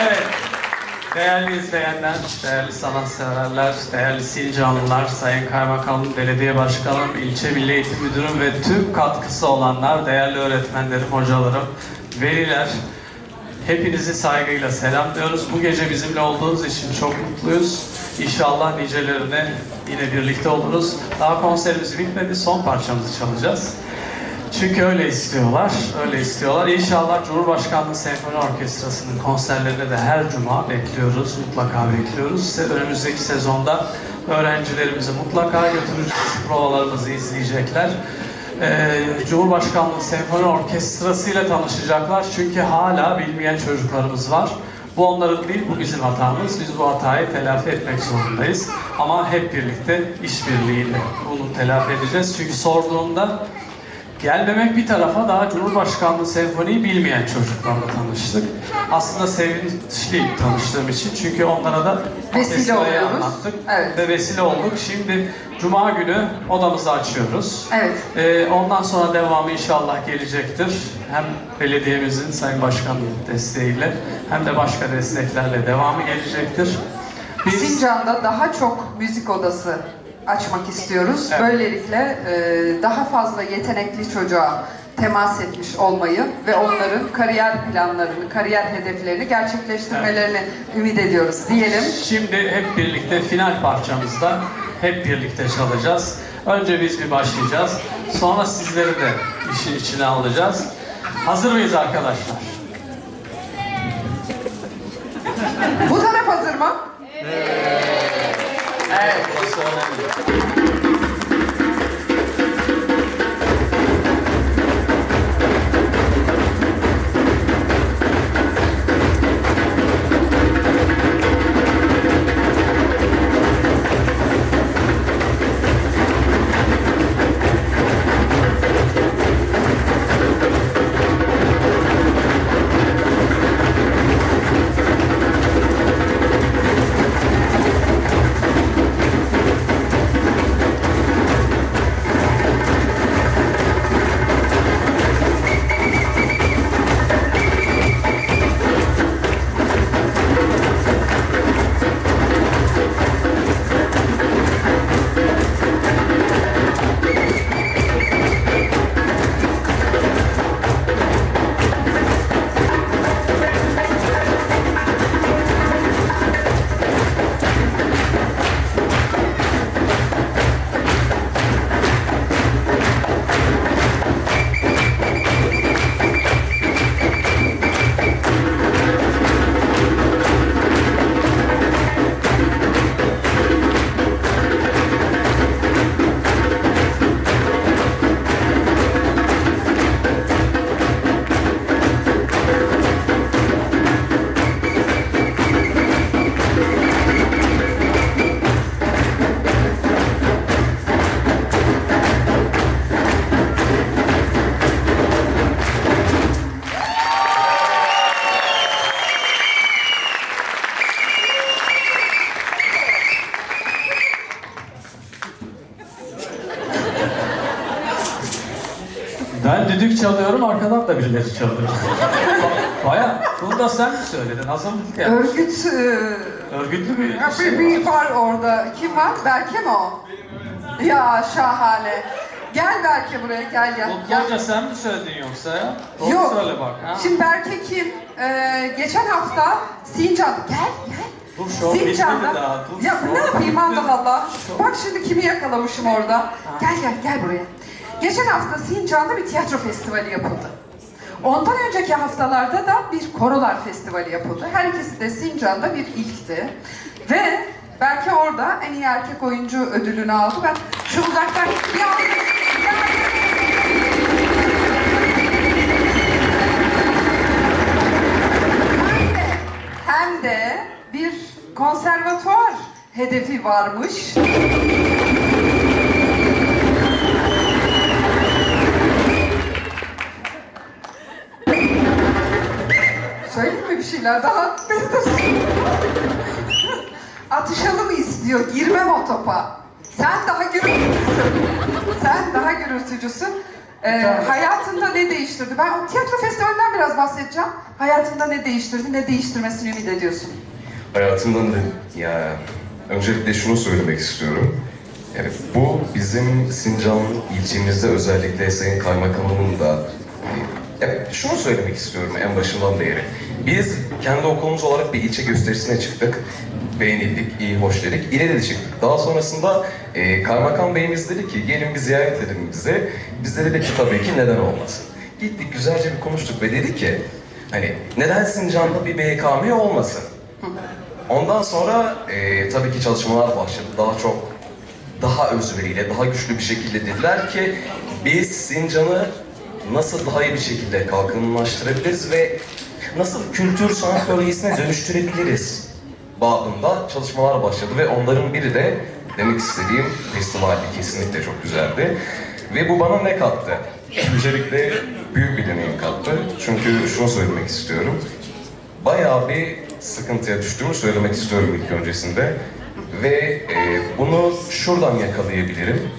Evet. Değerli izleyenler, değerli sanatseverler, değerli Sincanlılar, Sayın Kaymakamım, Belediye Başkanım, İlçe Milli Eğitim Müdürüm ve tüm katkısı olanlar, değerli öğretmenlerim, hocalarım, veliler, hepinizi saygıyla selamlıyoruz. Bu gece bizimle olduğunuz için çok mutluyuz. İnşallah nicelerine yine birlikte oluruz. Daha konserimiz bitmedi, son parçamızı çalacağız. Çünkü öyle istiyorlar, öyle istiyorlar. İnşallah Cumhurbaşkanlığı Senfoni Orkestrası'nın konserlerine de her cuma bekliyoruz, mutlaka bekliyoruz. Önümüzdeki sezonda öğrencilerimizi mutlaka götüreceğiz, provalarımızı izleyecekler. Ee, Cumhurbaşkanlığı Senfoni Orkestrası ile tanışacaklar çünkü hala bilmeyen çocuklarımız var. Bu onların değil, bu bizim hatamız. Biz bu hatayı telafi etmek zorundayız. Ama hep birlikte, işbirliğiyle bunu telafi edeceğiz. Çünkü sorduğunda Gelmemek bir tarafa daha Cumhurbaşkanlığı senfoniyi bilmeyen çocuklarla tanıştık. Aslında sevinçli tanıştığım için çünkü onlara da Vesile anlattık Evet. ve vesile olduk. Şimdi Cuma günü odamızı açıyoruz. Evet. Ee, ondan sonra devamı inşallah gelecektir. Hem belediyemizin Sayın Başkan'ın desteğiyle hem de başka desteklerle devamı gelecektir. Biz Sincan'da daha çok müzik odası açmak istiyoruz. Evet. Böylelikle e, daha fazla yetenekli çocuğa temas etmiş olmayı ve onların kariyer planlarını, kariyer hedeflerini gerçekleştirmelerini ümit ediyoruz diyelim. Şimdi hep birlikte final parçamızda hep birlikte çalacağız. Önce biz bir başlayacağız. Sonra sizleri de işin içine alacağız. Hazır mıyız arkadaşlar? Bu taraf hazır mı? Evet. Burası Ben düdük çalıyorum, arkadan da birileri çalıyor. Baya, bunu da sen mi söyledin? Hazırlık ya. Örgüt e, Örgütlü bir Ya şey bir, bir var orada. Kim var? Berke mi o? Ya şahane. Gel Berke buraya gel gel. Mutlu gel. Hoca sen mi söyledin yoksa ya? Doğru Yok. söyle bak. Ha? Şimdi Berke kim? Ee, geçen hafta Sincan. Gel gel. Dur, şov bitmedi daha, dur, Ya şov ne yapayım. Allah Allah. Bak şimdi kimi yakalamışım orada. Gel gel gel buraya. Geçen hafta Sincan'da bir tiyatro festivali yapıldı. Ondan önceki haftalarda da bir korolar festivali yapıldı. Her ikisi de Sincan'da bir ilkti. Ve belki orada en iyi erkek oyuncu ödülünü aldı. Ben şu uzaktan bir alkış- Hem de, bir konservatuvar hedefi varmış. Şeyler daha? De Atışalım istiyor, girmem o topa. Sen daha gürültücüsün. Sen daha gürültücüsün. Ee, hayatında ne değiştirdi? Ben o tiyatro festivalinden biraz bahsedeceğim. Hayatında ne değiştirdi, ne değiştirmesini ümit ediyorsun? Hayatımdan da ya öncelikle şunu söylemek istiyorum. Yani bu bizim Sincan ilçemizde özellikle Sayın Kaymakamımın da ya şunu söylemek istiyorum en başından beri. Biz kendi okulumuz olarak bir ilçe gösterisine çıktık. Beğenildik, iyi, hoş dedik. İleri de çıktık. Daha sonrasında e, Kaymakam Beyimiz dedi ki gelin bir ziyaret edin bize. Biz de ki tabii ki neden olmasın. Gittik güzelce bir konuştuk ve dedi ki hani neden Sincan'da bir BKM olmasın? Ondan sonra e, tabii ki çalışmalar başladı. Daha çok, daha özveriyle, daha güçlü bir şekilde dediler ki biz Sincan'ı nasıl daha iyi bir şekilde kalkınlaştırabiliriz ve nasıl kültür sanat bölgesine dönüştürebiliriz babında çalışmalar başladı ve onların biri de demek istediğim festivaldi kesinlikle çok güzeldi. Ve bu bana ne kattı? Öncelikle büyük bir deneyim kattı. Çünkü şunu söylemek istiyorum bayağı bir sıkıntıya düştüğümü söylemek istiyorum ilk öncesinde. Ve e, bunu şuradan yakalayabilirim.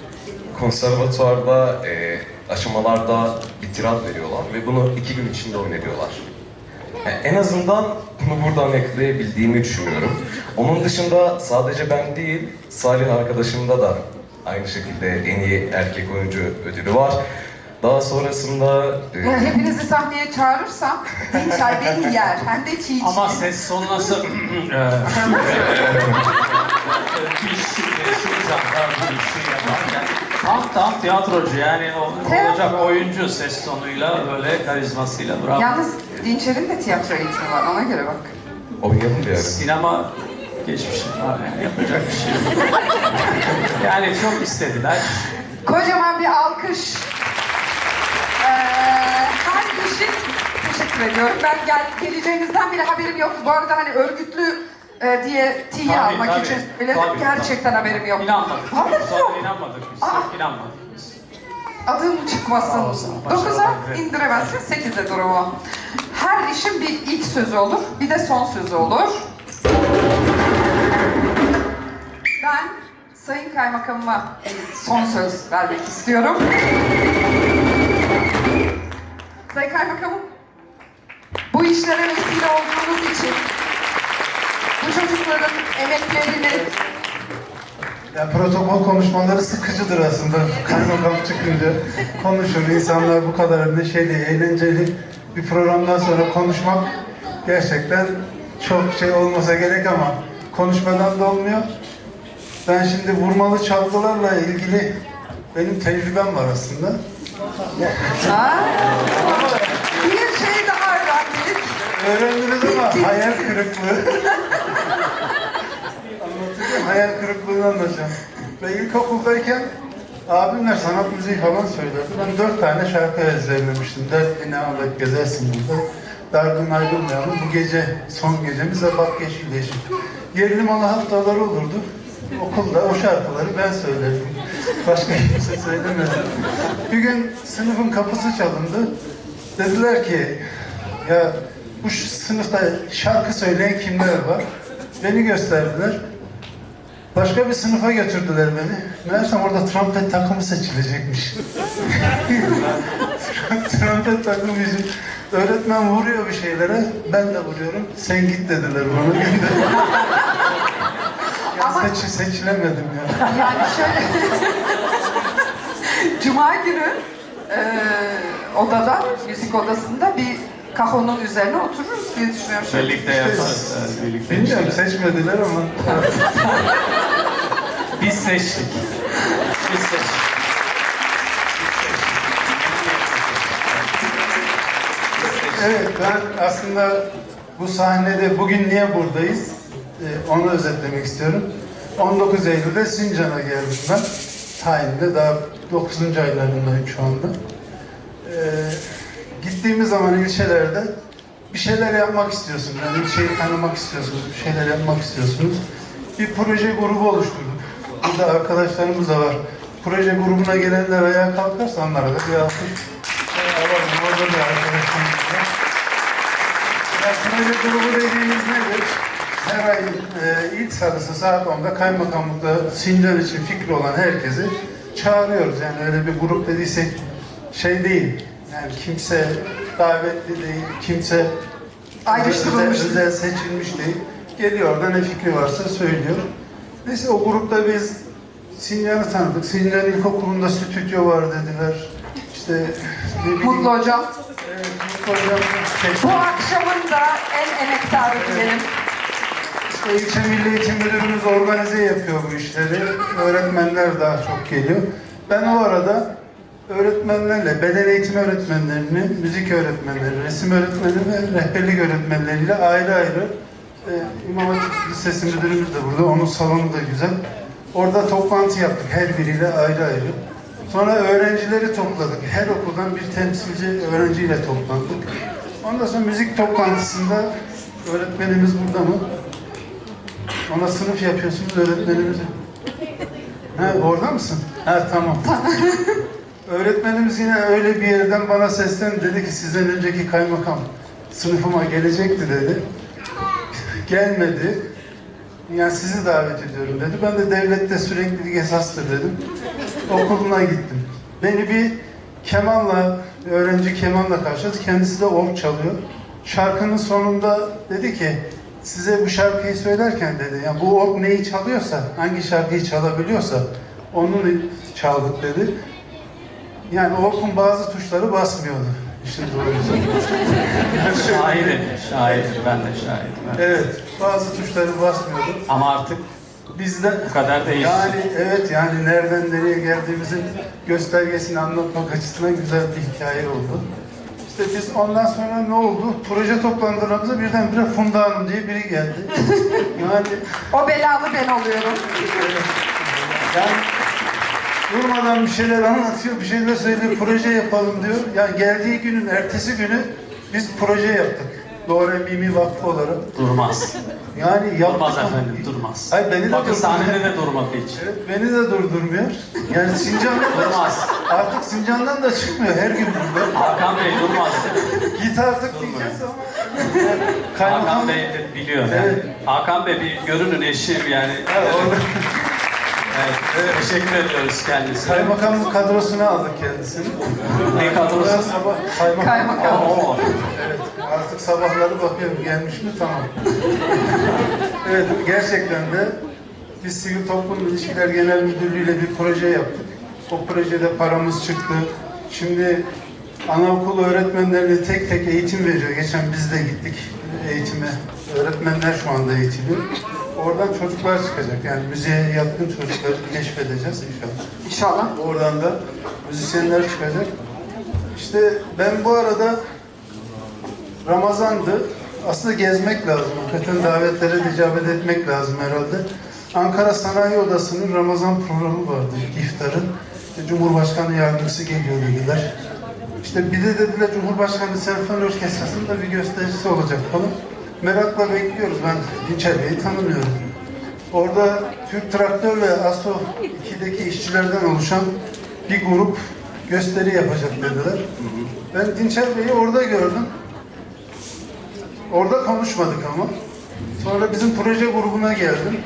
Konservatuvarda e, aşamalarda bir tirat veriyorlar ve bunu iki gün içinde oynatıyorlar. Yani en azından bunu buradan yakalayabildiğimi düşünüyorum. Onun dışında sadece ben değil, Salih arkadaşımda da aynı şekilde en iyi erkek oyuncu ödülü var. Daha sonrasında... e, Ya hepinizi sahneye çağırırsam Dinçer beni yer. Hem de çiğ çiğ. Ama ses sonu nasıl? Eee, bir şey, tam tam tiyatrocu yani o Tiyatro. olacak oyuncu ses tonuyla böyle karizmasıyla bravo. Yalnız Dinçer'in de tiyatro eğitimi var ona göre bak. Oynayalım bir ara. Sinema geçmişim var yani yapacak bir şey yok. yani çok istediler. Kocaman bir alkış. Ee, her işin teşekkür ediyorum. Ben gel, geleceğinizden bile haberim yoktu. Bu arada hani örgütlü e, diye tiye Tabii, almak tabii, için bile tabii, gerçekten haberim yoktu. İnanmadık. Vallahi Sonra yok. inanmadık biz. Aa. İnanmadık. Adım çıkmasın. Sağ olsun, başarılar 9'a dilerim. indiremezsin, 8'e durumu. Her işin bir ilk sözü olur, bir de son sözü olur. Ben Sayın Kaymakamıma son söz vermek istiyorum. Sayın Kaymakamım, bu işlere vesile olduğunuz için, çocukların emeklerini Ya protokol konuşmaları sıkıcıdır aslında. Kaymakam çıkınca konuşur. İnsanlar bu kadar neşeli, eğlenceli bir programdan sonra konuşmak gerçekten çok şey olmasa gerek ama konuşmadan da olmuyor. Ben şimdi vurmalı çalgılarla ilgili benim tecrübem var aslında. Ha? Bir şey daha öğrendik. Öğrendiniz ama hayal kırıklığı. Hayal kırıklığını anlatacağım. Ben ilkokuldayken abimler sanat müziği falan söylerdi. Ben dört tane şarkı ezberlemiştim. Dert beni alıp gezersin burada. Dargın ayrılmayalım. Bu gece son gecemiz ve bak yeşil yeşil. Yerli malı haftaları olurdu. Okulda o şarkıları ben söylerdim. Başka kimse söylemedi. Bir gün sınıfın kapısı çalındı. Dediler ki ya bu sınıfta şarkı söyleyen kimler var? Beni gösterdiler. Başka bir sınıfa götürdüler beni. Meğersem orada trompet takımı seçilecekmiş. trompet takımı için. Öğretmen vuruyor bir şeylere, ben de vuruyorum. Sen git dediler bana. ya Ama- seç, seçilemedim ya. Yani şöyle... Cuma günü eee odada, müzik odasında bir kahonun üzerine otururuz diye düşünüyorum. Şöyle Birlikte yaparız. evet, birlikte Bilmiyorum seçmediler ama. Biz seçtik. Biz seçtik. Evet, ben aslında bu sahnede bugün niye buradayız? Ee, onu özetlemek istiyorum. 19 Eylül'de Sincan'a geldim ben. Tayinde daha 9. aylarındayım şu anda. Ee, gittiğimiz zaman ilçelerde bir şeyler yapmak istiyorsunuz. Yani ilçeyi tanımak istiyorsunuz, bir şeyler yapmak istiyorsunuz. Bir proje grubu oluşturduk. Burada arkadaşlarımız da var. Proje grubuna gelenler ayağa kalkarsa onlara da bir alkış alalım. Orada. Ya proje grubu dediğimiz nedir? Her ay e, ilk salısı saat 10'da kaymakamlıkta Sincan için fikri olan herkesi çağırıyoruz. Yani öyle bir grup dediysek şey değil. Yani kimse davetli değil, kimse Ayrıştırılmış. özel, özel seçilmiş değil. Geliyor orada ne fikri varsa söylüyor. Neyse o grupta biz Sincan'ı tanıdık. Sincan İlkokulu'nda stüdyo var dediler. İşte Mutlu hocam. Evet, Mutlu hocam. Bu akşamın da en emektarı diyelim. İşte ilçe milli eğitim müdürümüz organize yapıyor bu işleri. Öğretmenler daha çok geliyor. Ben o arada öğretmenlerle, beden eğitim öğretmenlerini, müzik öğretmenleri, resim öğretmeni ve rehberlik öğretmenleriyle ayrı ayrı e, İmam Hatip Lisesi müdürümüz de burada, onun salonu da güzel. Orada toplantı yaptık her biriyle ayrı ayrı. Sonra öğrencileri topladık. Her okuldan bir temsilci öğrenciyle toplandık. Ondan sonra müzik toplantısında öğretmenimiz burada mı? Ona sınıf yapıyorsunuz öğretmenimiz. Ha orada mısın? Ha tamam. Öğretmenimiz yine öyle bir yerden bana seslendi. Dedi ki sizden önceki kaymakam sınıfıma gelecekti dedi. Gelmedi. Yani sizi davet ediyorum dedi. Ben de devlette süreklilik esastır dedim. Okuluna gittim. Beni bir kemanla, öğrenci kemanla karşıladı. Kendisi de org çalıyor. Şarkının sonunda dedi ki size bu şarkıyı söylerken dedi. Yani bu org neyi çalıyorsa, hangi şarkıyı çalabiliyorsa onu çaldık dedi. Yani orkun bazı tuşları basmıyordu. İşin doğrusu. Şahidim, şahidim. Ben de şahidim. Evet. Evet, bazı tuşları basmıyordu. Ama artık Bizde bu kadar değil. yani evet yani nereden nereye geldiğimizin göstergesini anlatmak açısından güzel bir hikaye oldu. İşte biz ondan sonra ne oldu? Proje toplantılarımıza birdenbire Funda Hanım diye biri geldi. Yani O belalı ben oluyorum. Yani durmadan bir şeyler anlatıyor, bir şeyler söylüyor, proje yapalım diyor. Yani geldiği günün ertesi günü biz proje yaptık. Doğru Mimi Vakfı olarak. Durmaz. Yani yaptık. Durmaz ama- efendim, durmaz. Hayır beni de Bakın sahnede de durmadı hiç. Evet, beni de durdurmuyor. Yani Sincan'dan Durmaz. artık Sincan'dan da çıkmıyor her gün burada. Hakan Bey durmaz. Git artık diyeceğiz ama. Hakan Kaymakam Bey biliyor yani. Evet. Hakan Bey bir görünün eşim yani. Evet, orada Evet. Teşekkür ediyoruz kendisine. kaymakamlık kadrosuna aldık kendisini. Ne kadrosu? Sabah kaymakam. Kaymakam. Oo. Evet, artık sabahları bakıyorum gelmiş mi tamam. evet, gerçekten de biz Sivil Toplum İlişkiler Genel Müdürlüğü ile bir proje yaptık. O projede paramız çıktı. Şimdi anaokul öğretmenlerine tek tek eğitim veriyor. Geçen biz de gittik eğitime. Öğretmenler şu anda eğitiliyor. Oradan çocuklar çıkacak. Yani müziğe yatkın çocukları keşfedeceğiz inşallah. İnşallah. Oradan da müzisyenler çıkacak. İşte ben bu arada Ramazan'dı. Aslında gezmek lazım. Hakikaten davetlere de icabet etmek lazım herhalde. Ankara Sanayi Odası'nın Ramazan programı vardı. iftarın. İşte Cumhurbaşkanı yardımcısı geliyor dediler. İşte bir de dediler Cumhurbaşkanı Senfoni Orkestrası'nda bir gösterisi olacak falan. Merakla bekliyoruz. Ben Dinçer Bey'i tanımıyorum. Orada Türk Traktör ve ASO 2'deki işçilerden oluşan bir grup gösteri yapacak dediler. Ben Dinçer Bey'i orada gördüm. Orada konuşmadık ama. Sonra bizim proje grubuna geldim.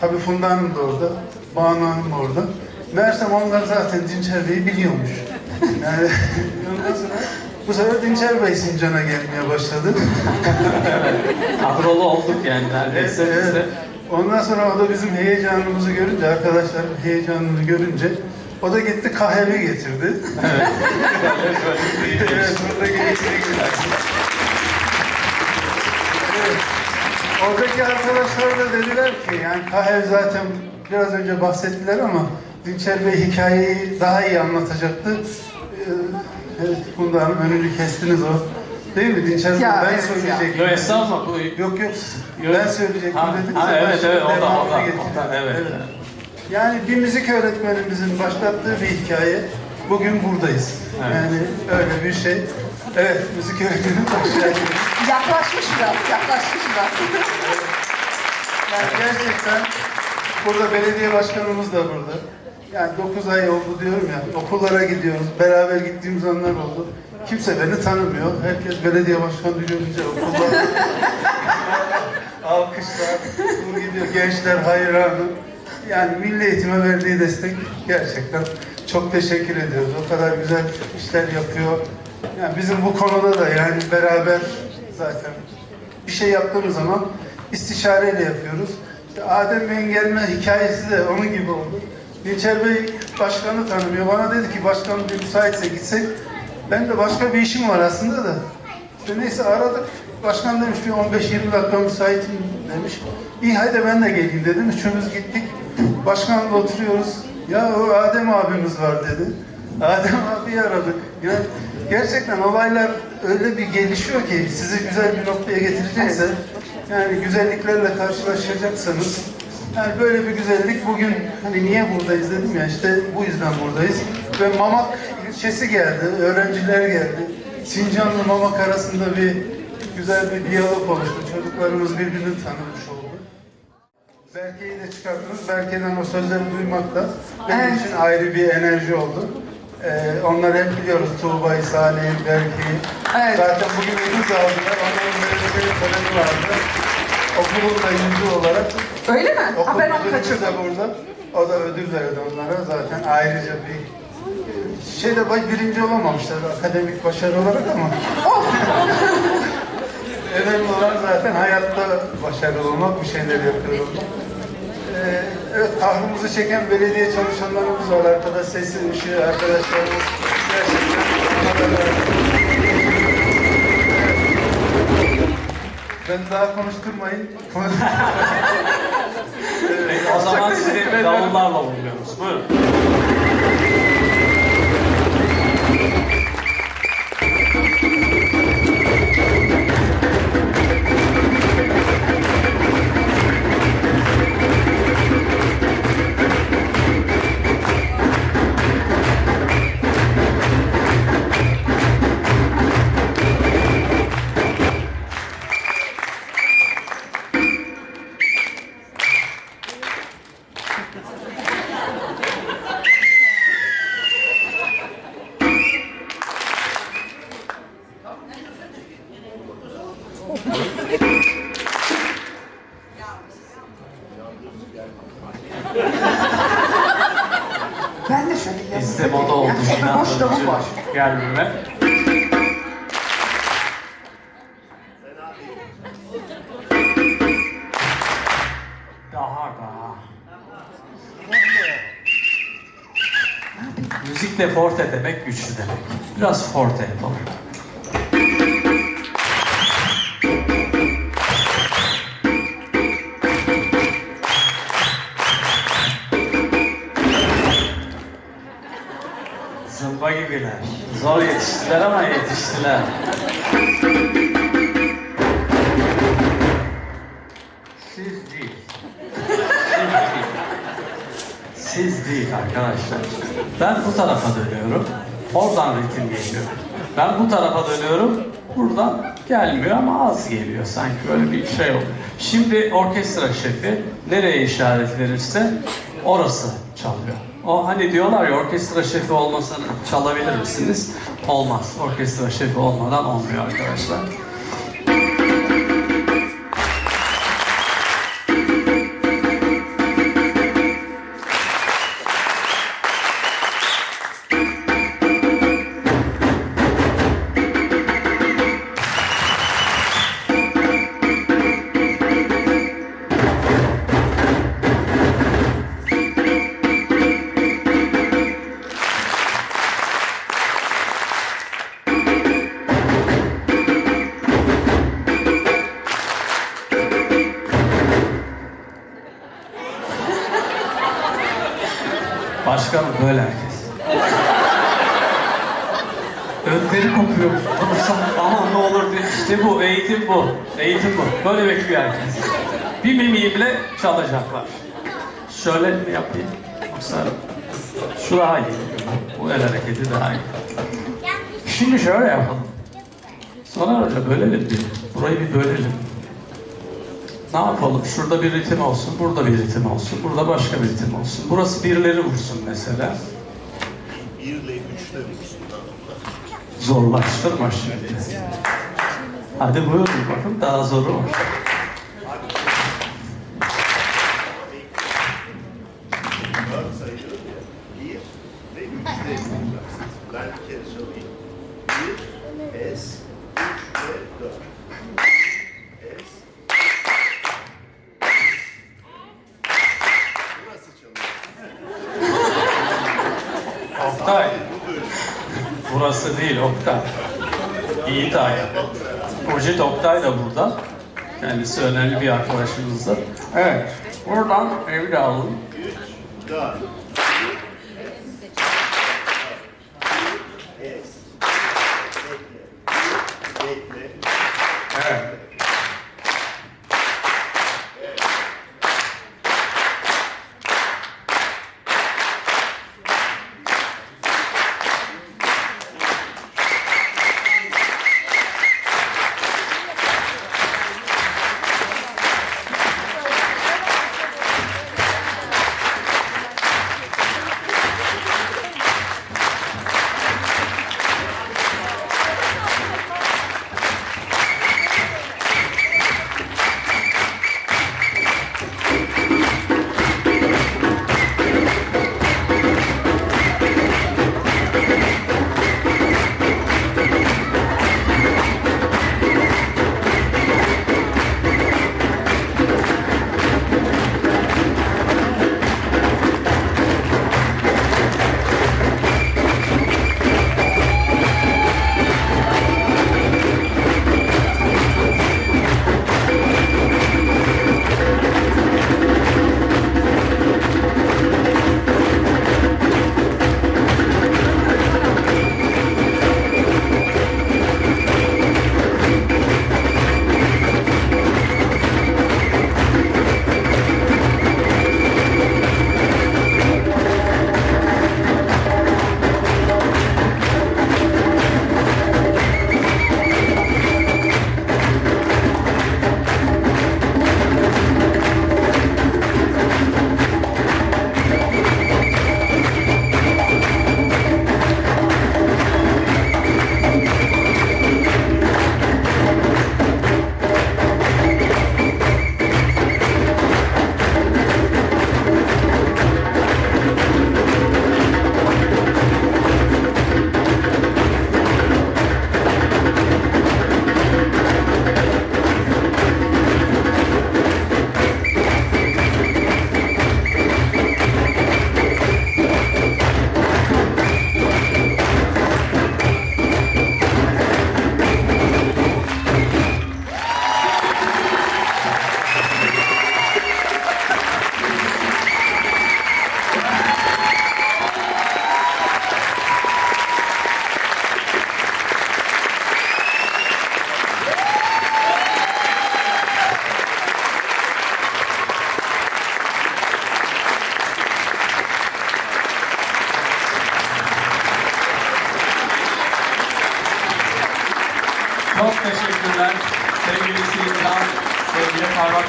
Tabii Funda Hanım da orada, Banu Hanım orada. Meğersem onlar zaten Dinçer Bey'i biliyormuş. Yani ondan sonra bu sefer Dinçer Bey Sincan'a gelmeye başladı. Kadrolu olduk yani neredeyse Evet, evet. Ondan sonra o da bizim heyecanımızı görünce, arkadaşların heyecanını görünce o da gitti kahve getirdi. evet, getirdi. Evet. Oradaki arkadaşlar da dediler ki yani kahve zaten biraz önce bahsettiler ama Dinçer Bey hikayeyi daha iyi anlatacaktı. Ee, Evet, Funda Hanım önünü kestiniz o. Değil mi Dinçer? Ya, ben evet söyleyecektim. Yok estağfurullah bu Yok yok. Yok. Ben söyleyecektim Ha, dedim. ha, evet, evet, o da, o da, o da, evet. Yani bir müzik öğretmenimizin başlattığı bir hikaye. Bugün buradayız. Evet. Yani öyle bir şey. Evet, müzik öğretmenim başladı. Yaklaşmış biraz, yaklaşmış biraz. Yani gerçekten burada belediye başkanımız da burada. Yani 9 ay oldu diyorum ya, okullara gidiyoruz, beraber gittiğimiz anlar oldu. Kimse beni tanımıyor. Herkes belediye başkanı görünce okullar alkışlar, dur gidiyor, gençler hayranı. Yani milli eğitime verdiği destek gerçekten çok teşekkür ediyoruz. O kadar güzel işler yapıyor. Yani bizim bu konuda da yani beraber zaten bir şey yaptığımız zaman istişareyle yapıyoruz. İşte Adem Bey'in gelme hikayesi de onun gibi oldu. Dinçer Bey başkanı tanımıyor. Bana dedi ki başkanım bir müsaitse gitsek. Ben de başka bir işim var aslında da. İşte neyse aradık. Başkan demiş bir 15-20 dakika müsaitim demiş. İyi hadi ben de geleyim dedim. Üçümüz gittik. Başkanla oturuyoruz. Ya o Adem abimiz var dedi. Adem abi aradık. Ya gerçekten olaylar öyle bir gelişiyor ki sizi güzel bir noktaya getirecekse yani güzelliklerle karşılaşacaksanız yani böyle bir güzellik bugün hani niye buradayız dedim ya işte bu yüzden buradayız. Ve Mamak ilçesi geldi, öğrenciler geldi. Sincanlı Mamak arasında bir güzel bir diyalog oluştu. Çocuklarımız birbirini tanımış oldu. Berke'yi de çıkarttınız. Berke'den o sözleri duymak da benim Evet. için ayrı bir enerji oldu. Ee, onları hep biliyoruz. Tuğba'yı, Salih'i, Berke'yi. Evet. Zaten bugün ödül aldılar. Onların böyle bir töreni vardı. Okulun da yüzü olarak. Öyle mi? Ha, ben onu kaçırdım. burada. O da ödül verdi onlara. Zaten ayrıca bir şeyde baş- birinci olamamışlar akademik başarı olarak ama Olsun. önemli olan zaten hayatta başarılı olmak, bir şeyler yapıyor olmak. Ee, evet, kahrımızı çeken belediye çalışanlarımız var. Arkada sesi, ışığı arkadaşlarımız. Gerçekten onlara da- Ben daha konuşturmayın. Peki, o zaman sizi davullarla uğurluyoruz. Buyurun. Demek güçlü demek. Biraz forte yapalım. Zımba gibiler. Zor yetiştiler ama yetiştiler. Siz değil arkadaşlar. Ben bu tarafa dönüyorum. Oradan ritim geliyor. Ben bu tarafa dönüyorum. Buradan gelmiyor ama az geliyor. Sanki böyle bir şey oluyor. Şimdi orkestra şefi nereye işaret verirse orası çalıyor. O hani diyorlar ya orkestra şefi olmasa çalabilir misiniz? Olmaz. Orkestra şefi olmadan olmuyor arkadaşlar. Böyle bekliyor herkes. Bir mimiğimle çalacaklar. Şöyle mi yapayım? Yoksa şu daha iyi. Bu el hareketi daha iyi. Şimdi şöyle yapalım. Sonra Hoca bölelim bir. Burayı bir bölelim. Ne yapalım? Şurada bir ritim olsun, burada bir ritim olsun, burada başka bir ritim olsun. Burası birleri vursun mesela. Birle üçle vursun. Zorlaştırma şimdi. Hadi buyurun bakın daha zoru var. Oktay. Burası değil Oktay. İyi tay. Projet Oktay da burada. Kendisi önemli bir arkadaşımızdır. Evet. Buradan de alın.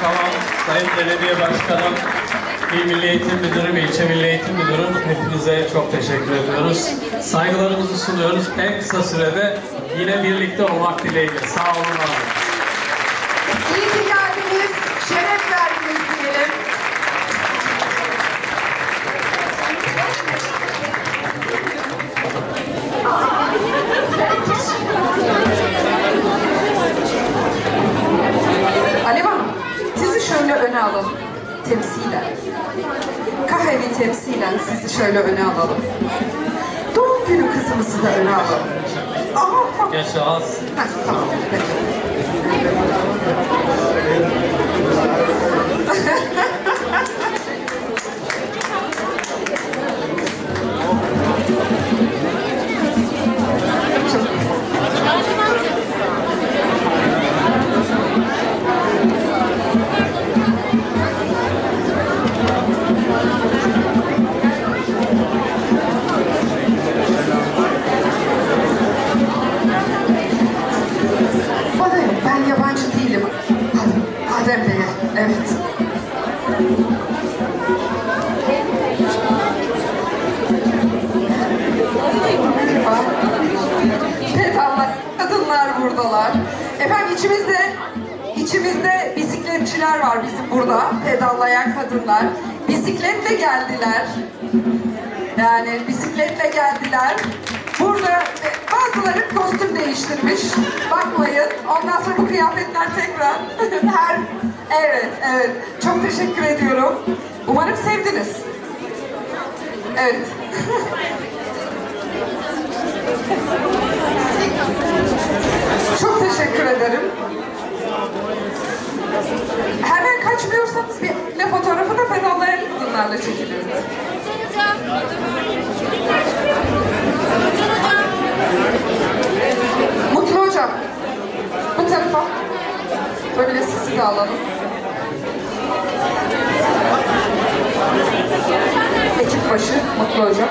Kaymakamım, Sayın Belediye Başkanım, İl Milli Eğitim Müdürüm, İlçe Milli Eğitim Müdürüm, hepinize çok teşekkür ediyoruz. Saygılarımızı sunuyoruz. En kısa sürede yine birlikte olmak dileğiyle. Sağ olun. var olun. İyi ki geldiniz, şeref verdiniz diyelim. Alev Hanım, sizi şöyle öne alalım. Temsilen. Kahvevi temsilen sizi şöyle öne alalım. Doğum günü kızımızı da öne alalım. Aa, Geç az. Heh, tamam. Peki. Umarım sevdiniz. Evet. Çok teşekkür ederim. Hemen kaçmıyorsanız bir ne fotoğrafı da ben alayım bunlarla çekilirim. Mutlu hocam. Bu tarafa. Böyle sizi de alalım. Ekipbaşı Mutlu Hocam.